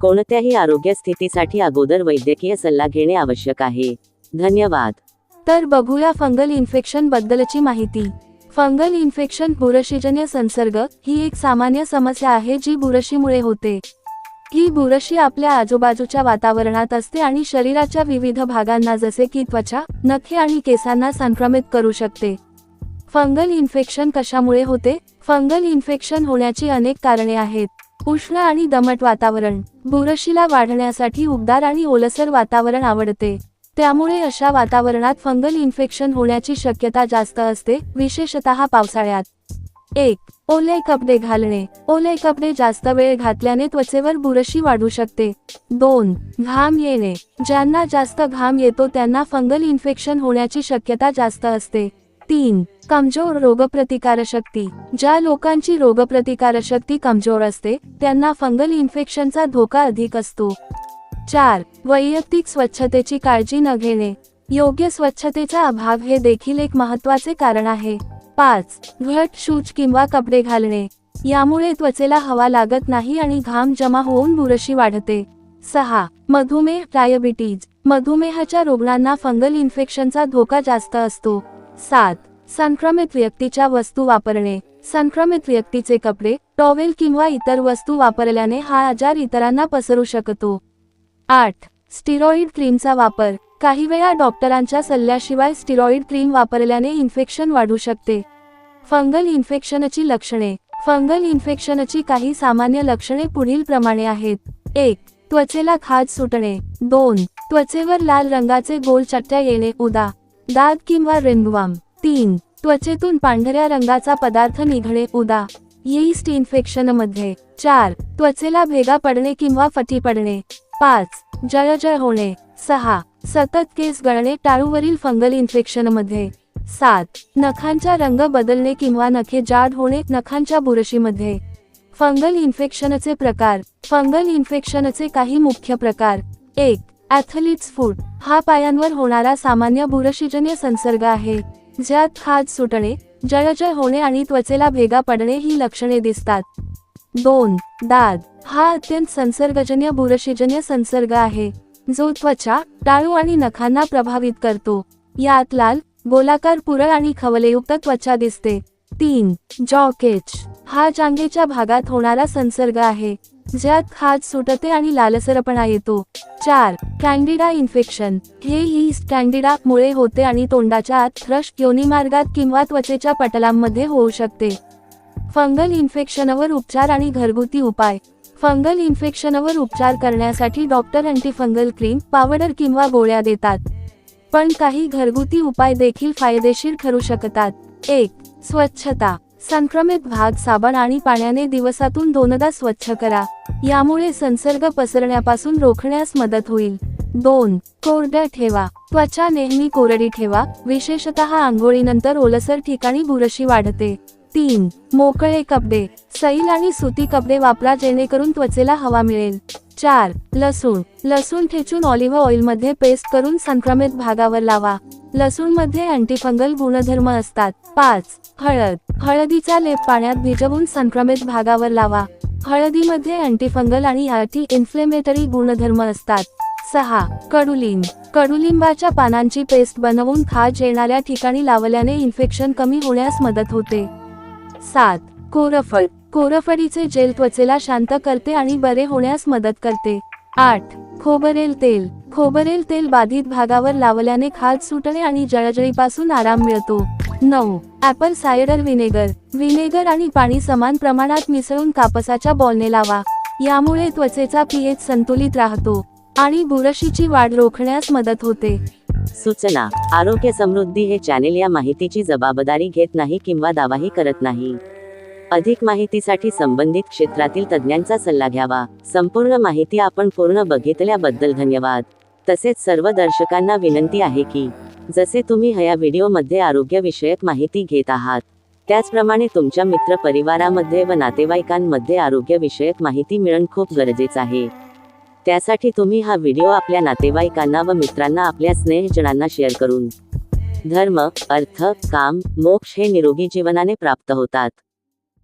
कोणत्याही आरोग्य स्थितीसाठी अगोदर वैद्यकीय सल्ला घेणे आवश्यक आहे. धन्यवाद. तर बघूया फंगल इन्फेक्शन बद्दलची माहिती. फंगल इन्फेक्शन बुरशीजन्य संसर्ग ही एक सामान्य समस्या आहे जी बुरशीमुळे होते. ही बुरशी आपल्या आजूबाजूच्या वातावरणात असते आणि शरीराच्या विविध भागांना जसे की त्वचा नखे आणि केसांना संक्रमित करू शकते. फंगल इन्फेक्शन कशामुळे होते? फंगल इन्फेक्शन होण्याची अनेक कारणे आहेत. उष्ण आणि दमट वातावरण. बुरशीला वाढण्यासाठी उबदार आणि ओलसर वातावरण आवडते. त्यामुळे अशा वातावरणात फंगल इन्फेक्शन होण्याची शक्यता जास्त असते विशेषतः पावसाळ्यात. एक ओले कपडे घालणे. ओले कपडे जास्त वेळ घातल्याने त्वचेवर बुरशी वाढू शकते. दोन घाम येणे. ज्यांना जास्त घाम येतो त्यांना फंगल इन्फेक्शन होण्याची शक्यता जास्त असते. तीन कमजोर रोगप्रतिकारशक्ती. ज्या लोकांची रोगप्रतिकारशक्ती कमजोर असते त्यांना फंगल इन्फेक्शनचा धोका अधिक असतो. चार वैयक्तिक स्वच्छतेची काळजी न घेणे. योग्य स्वच्छतेचा अभाव हे देखील एक महत्त्वाचे कारण आहे. पाच घट शूज किंवा कपडे घालणे. यामुळे त्वचेला हवा लागत नाही आणि घाम जमा होऊन बुरशी वाढते. सहा मधुमेह डायबिटीज. मधुमेहाच्या रुग्णांना फंगल इन्फेक्शनचा धोका जास्त असतो. सात. संक्रमित व्यक्तीच्या वस्तू वापरणे. संक्रमित व्यक्तीचे कपडे टॉवेल किंवा इतर वस्तू वापरल्याने हा आजार इतरांना पसरू शकतो. आठ. स्टिरॉइड क्रीमचा वापर. काही वेळा डॉक्टरांच्या सल्ल्याशिवाय स्टिरॉइड क्रीम वापरल्याने इन्फेक्शन वाढू शकते. फंगल इन्फेक्शनची लक्षणे. फंगल इन्फेक्शनची काही सामान्य लक्षणे पुढील प्रमाणे आहेत. एक. त्वचेला खाज सुटणे. दोन. त्वचेवर लाल रंगाचे गोल चट्ट्या येणे. उदा. दाग किंवा रिंगवाम. तीन त्वचेतून पांढऱ्या रंगाचा पदार्थ निघणे उदा. येईस्ट इन्फेक्शनमध्ये. चार त्वचेला भेगा पडणे किंवा फटी पडणे. पाच जळजळ होणे. सहा सतत केस गळणे टाळूवरील फंगल इन्फेक्शनमध्ये. सात नखांचा रंग बदलणे किंवा नखे जाड होणे नखांच्या बुरशीमध्ये. फंगल इन्फेक्शनचे प्रकार. फंगल इन्फेक्शनचे काही मुख्य प्रकार. एक ॲथलीट्स फूड हा पायांवर होणारा सामान्य बुरशीजन्य संसर्ग आहे. ज्यात खाज सुटणे जळजळ होणे आणि त्वचेला भेगा पडणे ही लक्षणे दिसतात. दोन दाद हा अत्यंत संसर्गजन्य बुरशीजन्य संसर्ग आहे जो त्वचा टाळू आणि नखांना प्रभावित करतो. यात लाल गोलाकार पुरळ आणि खवलेयुक्त त्वचा दिसते. तीन जॉकेच. हा जांघेच्या भागात होणारा संसर्ग आहे ज्यात खाज सुटते आणि लालसरपणा येतो. चार कॅन्डिडा इन्फेक्शन. हे ईस्ट कॅन्डिडा मुळे होते आणि तोंडाच्या आत थ्रश योनिमार्गात किंवा त्वचेच्या पटलांमध्ये होऊ शकते. फंगल इन्फेक्शनवर उपचार आणि घरगुती उपाय. फंगल इन्फेक्शनवर उपचार करण्यासाठी डॉक्टर अँटीफंगल क्रीम पावडर किंवा गोळ्या देतात. पण काही घरगुती उपाय देखील फायदेशीर ठरू शकतात. एक स्वच्छता. संक्रमित भाग साबण आणि पाण्याने दिवसातून दोनदा स्वच्छ करा. यामुळे संसर्ग पसरण्यापासून रोखण्यास मदत होईल. दोन कोरड्या ठेवा. त्वचा नेहमी कोरडी ठेवा. विशेषतः आंघोळीनंतर ओलसर ठिकाणी बुरशी वाढते. तीन मोकळे कपडे. सैल आणि सुती कपडे वापरा जेणेकरून त्वचेला हवा मिळेल. चार लसूण. लसूण ठेचून ऑलिव्ह ऑइलमध्ये पेस्ट करून संक्रमित भागावर लावा. लसूणमध्ये अँटीफंगल गुणधर्म असतात. पाच हळद. हळदीचा लेप पाण्यात भिजवून संक्रमित भागावर लावा. हळदीमध्ये अँटीफंगल आणि अँटी इन्फ्लेमेटरी गुणधर्म असतात. सहा कडुलिंब. कडुलिंबाच्या पानांची पेस्ट बनवून खाज येणाऱ्या ठिकाणी लावल्याने इन्फेक्शन कमी होण्यास मदत होते. सात कोरफड. कोरफडीचे जेल त्वचेला शांत करते आणि बरे होण्यास मदत करते. आठ खोबरेल तेल. खोबरेल तेल बाधित भागावर लावल्याने खाज सुटणे आणि जळजळीपासून आराम मिळतो. नऊ. ऍपल सायडर विनेगर विनेगर आणि पाणी समान प्रमाणात मिसळून कापसाच्या बॉलने लावा. यामुळे त्वचेचा पीएच संतुलित राहतो आणि बुरशीची वाढ रोखण्यास मदत होते. सूचना. आरोग्य समृद्धी हे चॅनेल या माहितीची जबाबदारी घेत नाही किंवा दावाही करत नाही. अधिक माहितीसाठी संबंधित क्षेत्रातील तज्ज्ञांचा सल्ला घ्यावा. संपूर्ण माहिती आपण पूर्ण बघितल्याबद्दल धन्यवाद. तसेच सर्व दर्शकांना विनंती आहे की जसे तुम्ही ह्या व्हिडिओमध्ये आरोग्यविषयक माहिती घेत आहात त्याचप्रमाणे तुमच्या मित्र परिवारामध्ये व नातेवाईकांमध्ये आरोग्यविषयक माहिती मिळणं खूप गरजेचं आहे. त्यासाठी तुम्ही हा व्हिडिओ आपल्या नातेवाईकांना व मित्रांना आपल्या स्नेहजनांना शेअर करून धर्म अर्थ काम मोक्ष हे निरोगी जीवनाने प्राप्त होतात.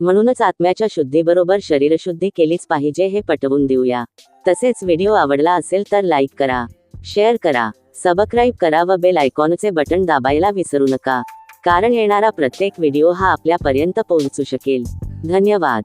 म्हणूनच आत्म्याच्या शुद्धीबरोबर शरीरशुद्धी केलीच पाहिजे हे पटवून देऊया. तसेच व्हिडिओ आवडला असेल तर लाईक करा शेअर करा सबस्क्राईब करा व बेल आयकॉनचे बटन दाबायला विसरू नका. कारण येणारा प्रत्येक व्हिडिओ हा आपल्यापर्यंत पोहोचू शकेल. धन्यवाद.